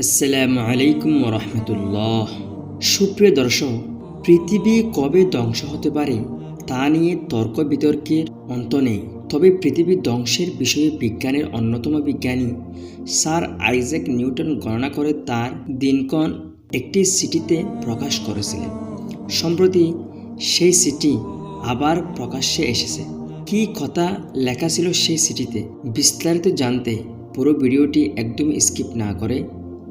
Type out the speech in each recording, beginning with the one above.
আসসালামু আলাইকুম রহমতুল্লাহ। সুপ্রিয় দর্শক, পৃথিবী কবে ধ্বংস হতে পারে তা নিয়ে তর্ক বিতর্কের অন্ত নেই। তবে পৃথিবী ধ্বংসের বিষয়ে বিজ্ঞানের অন্যতম বিজ্ঞানী স্যার আইজ্যাক নিউটন গণনা করে তার দিনক্ষণ একটি সিটিতে প্রকাশ করেছিলেন। সম্প্রতি সেই সিটি আবার প্রকাশ্যে এসেছে। কি কথা লেখা ছিল সেই সিটিতে বিস্তারিত জানতে পুরো ভিডিওটি একদম স্কিপ না করে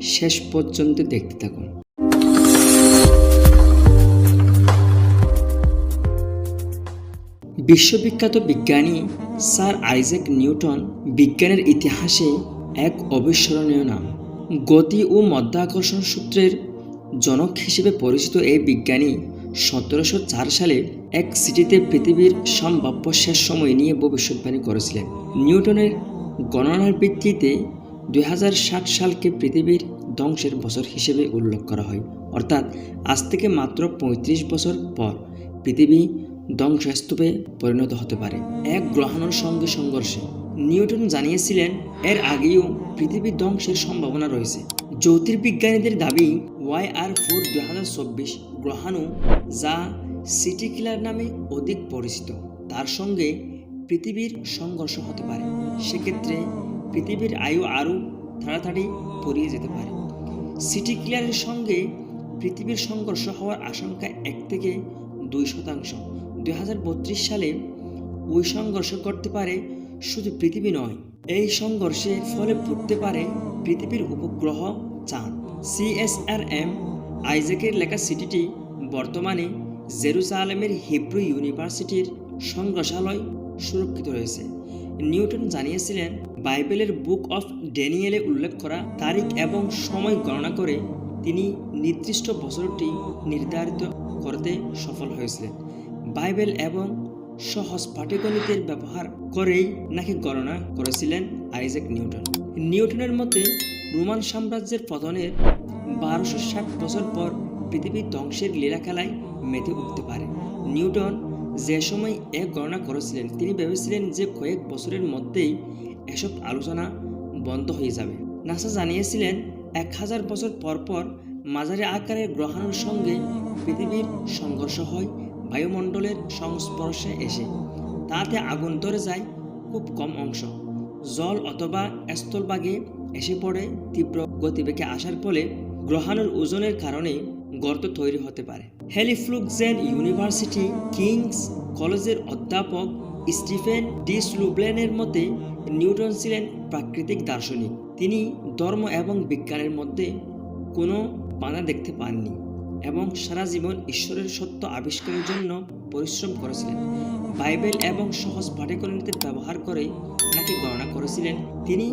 শেষ পর্যন্ত দেখতে থাকুন। বিশ্ববিখ্যাত বিজ্ঞানী স্যার আইজ্যাক নিউটন বিজ্ঞানের ইতিহাসে এক অবিস্মরণীয় নাম। গতি ও মধ্যাকর্ষণ সূত্রের জনক হিসেবে পরিচিত এই বিজ্ঞানী সতেরোশো চার সালে এক সিটিতে পৃথিবীর সম্ভাব্য শেষ সময় নিয়ে ভবিষ্যৎবাণী করেছিলেন। নিউটনের গণনার ভিত্তিতে দুই সালকে পৃথিবীর ধ্বংসের বছর হিসেবে উল্লেখ করা হয়। অর্থাৎ আজ থেকে মাত্র ৩৫ বছর পর পৃথিবী ধ্বংসস্তূপে পরিণত হতে পারে। এক গ্রহাণুর সঙ্গে সংঘর্ষে নিউটন জানিয়েছিলেন, এর আগেও পৃথিবী ধ্বংসের সম্ভাবনা রয়েছে। জ্যোতির্বিজ্ঞানীদের দাবি, ওয়াই আর ফোর দুই হাজার চব্বিশ গ্রহাণু যা সিটি কিলার নামে অধিক পরিচিত, তার সঙ্গে পৃথিবীর সংঘর্ষ হতে পারে। সেক্ষেত্রে পৃথিবীর আয়ু আরও তাড়াতাড়ি পড়িয়ে যেতে পারে। সিটি কিলারের সঙ্গে পৃথিবীর সংঘর্ষ হওয়ার আশঙ্কা এক থেকে দুই শতাংশ। দু হাজার বত্রিশ সালে ওই সংঘর্ষ করতে পারে শুধু পৃথিবী নয়, এই সংঘর্ষের ফলে পড়তে পারে পৃথিবীর উপগ্রহ চাঁদ। সিএসআরএম আইজেকের লেখা সিটিটি, বর্তমানে জেরুজালেমের হিব্রু ইউনিভার্সিটির সংগ্রহালয় সুরক্ষিত রয়েছে। নিউটন জানিয়েছিলেন, বাইবেলের বুক অফ ড্যানিয়েলে উল্লেখ করা তারিখ এবং সময় গণনা করে তিনি নির্দিষ্ট বছরটি নির্ধারিত করতে সফল হয়েছিলেন। বাইবেল এবং সহজ পাটিগণিতের ব্যবহার করেই নাকি গণনা করেছিলেন আইজাক নিউটন। নিউটনের মতে, রোমান সাম্রাজ্যের পতনের বারোশো ষাট বছর পর পৃথিবীর ধ্বংসের লীলা খেলায় মেতে উঠতে পারে। নিউটন যে সময় এক গণনা করেছিলেন, তিনি ভেবেছিলেন যে কয়েক বছরের মধ্যেই এসব আলোচনা বন্ধ হয়ে যাবে। নাসা জানিয়েছিলেন, এক হাজার বছর পর পর মাঝারি আকারের গ্রহাণুর সঙ্গে পৃথিবীর সংঘর্ষ হয়, বায়ুমণ্ডলের সংস্পর্শে এসে। তাতে আগুন ধরে যায় খুব কম অংশ। জল অথবা স্থলভাগে এসে পড়ে তীব্র গতিবেগে আসার ফলে গ্রহাণুর ওজনের কারণে গর্ত তৈরি হতে পারে। হ্যালিফ্লুকজেন ইউনিভার্সিটি, কিংস কলেজের অধ্যাপক স্টিফেন ডি স্লুবলেনের মতে, নিউটন ছিলেন প্রাকৃতিক দার্শনিক। তিনি ধর্ম এবং বিজ্ঞানের মধ্যে কোনো বাধা দেখতে পাননি এবং সারা জীবন ঈশ্বরের সত্য আবিষ্কারের জন্য পরিশ্রম করেছিলেন। বাইবেল এবং সহজ পাটিগণিতের ব্যবহার করে তাকে গণনা করেছিলেন। তিনি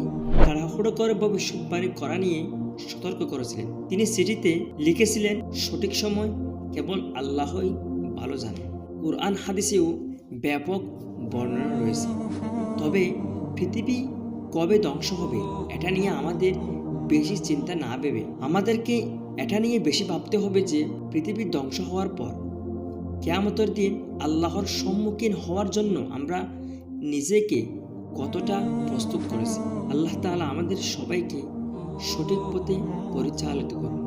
তাড়াহুড়ো করে ভবিষ্যৎবাণী করা নিয়ে সতর্ক করেছিলেন। তিনি চিঠিতে লিখেছিলেন, সঠিক সময় কেবল আল্লাহই ভালো জানে। কোরআন হাদিসেও ব্যাপক বর্ণনা রয়েছে। তবে পৃথিবী কবে ধ্বংস হবে, এটা নিয়ে আমাদের বেশি চিন্তা না ভেবে, আমাদেরকে এটা নিয়ে বেশি ভাবতে হবে যে পৃথিবীর ধ্বংস হওয়ার পর, কেয়ামতের দিন আল্লাহর সম্মুখীন হওয়ার জন্য আমরা নিজেকে কতটা প্রস্তুত করেছি। আল্লাহ তাআলা আমাদের সবাইকে সঠিক পথে পরিচালিত করুন।